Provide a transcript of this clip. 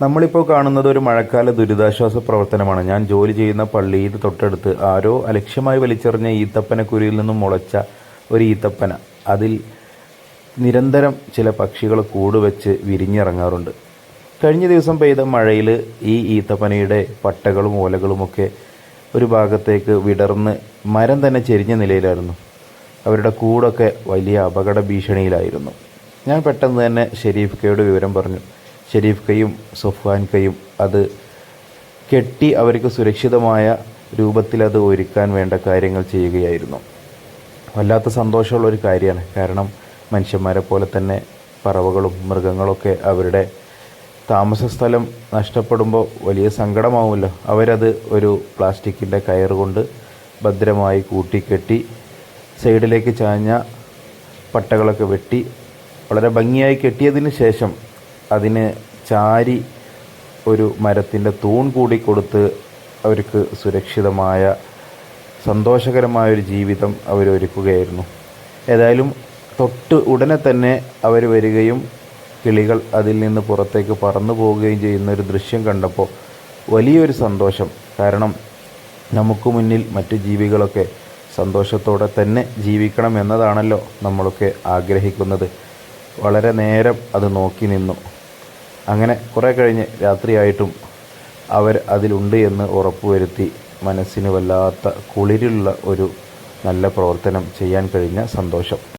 നമ്മളിപ്പോൾ കാണുന്നത് ഒരു മഴക്കാല ദുരിതാശ്വാസ പ്രവർത്തനമാണ്. ഞാൻ ജോലി ചെയ്യുന്ന പള്ളിയിൽ തൊട്ടടുത്ത് ആരോ അലക്ഷ്യമായി വലിച്ചെറിഞ്ഞ ഈത്തപ്പന കുരിയിൽ നിന്നും മുളച്ച ഒരു ഈത്തപ്പന. അതിൽ നിരന്തരം ചില പക്ഷികൾ കൂടുവെച്ച് വിരിഞ്ഞിറങ്ങാറുണ്ട്. കഴിഞ്ഞ ദിവസം പെയ്ത മഴയിൽ ഈ ഈത്തപ്പനയുടെ പട്ടകളും ഓലകളുമൊക്കെ ഒരു ഭാഗത്തേക്ക് വിടർന്ന് മരം തന്നെ ചെരിഞ്ഞ നിലയിലായിരുന്നു. അവരുടെ കൂടൊക്കെ വലിയ അപകട ഭീഷണിയിലായിരുന്നു. ഞാൻ പെട്ടെന്ന് തന്നെ ഷെരീഫ് കെയുടെ വിവരം പറഞ്ഞു. ഷെരീഫ് കയും സുഫാൻ കയും അത് കെട്ടി അവർക്ക് സുരക്ഷിതമായ രൂപത്തിൽ അത് ഒരുക്കാൻ വേണ്ട കാര്യങ്ങൾ ചെയ്യുകയായിരുന്നു. വല്ലാത്ത സന്തോഷമുള്ള ഒരു കാര്യമാണ്. കാരണം മനുഷ്യന്മാരെ പോലെ തന്നെ പറവകളും മൃഗങ്ങളൊക്കെ അവരുടെ താമസ സ്ഥലം നഷ്ടപ്പെടുമ്പോൾ വലിയ സങ്കടമാവുമല്ലോ. അവരത് ഒരു പ്ലാസ്റ്റിക്കിന്റെ കയർ കൊണ്ട് ഭദ്രമായി കൂട്ടിക്കെട്ടി സൈഡിലേക്ക് ചാഞ്ഞ പട്ടകളൊക്കെ വെട്ടി വളരെ ഭംഗിയായി കെട്ടിയതിന് ശേഷം അതിന് ചാരി ഒരു മരത്തിന്റെ തൂൺ കൂടി കൊടുത്ത് അവർക്ക് സുരക്ഷിതമായ സന്തോഷകരമായ ഒരു ജീവിതം അവരൊരുക്കുകയായിരുന്നു. ഏതായാലും തൊട്ട് ഉടനെ തന്നെ അവർ വരികയും കിളികൾ അതിൽ നിന്ന് പുറത്തേക്ക് പറന്നു പോവുകയും ചെയ്യുന്ന ഒരു ദൃശ്യം കണ്ടപ്പോൾ വലിയൊരു സന്തോഷം. കാരണം നമുക്ക് മുന്നിൽ മറ്റു ജീവികളൊക്കെ സന്തോഷത്തോടെ തന്നെ ജീവിക്കണം എന്നതാണല്ലോ നമ്മളൊക്കെ ആഗ്രഹിക്കുന്നത്. വളരെ നേരം അത് നോക്കി നിന്നു. അങ്ങനെ കുറേ കഴിഞ്ഞ് രാത്രിയായിട്ടും അവർ അതിലുണ്ട് എന്ന് ഉറപ്പുവരുത്തി മനസ്സിന് വല്ലാത്ത കുളിരുള്ള ഒരു നല്ല പ്രവർത്തനം ചെയ്യാൻ കഴിഞ്ഞ സന്തോഷം.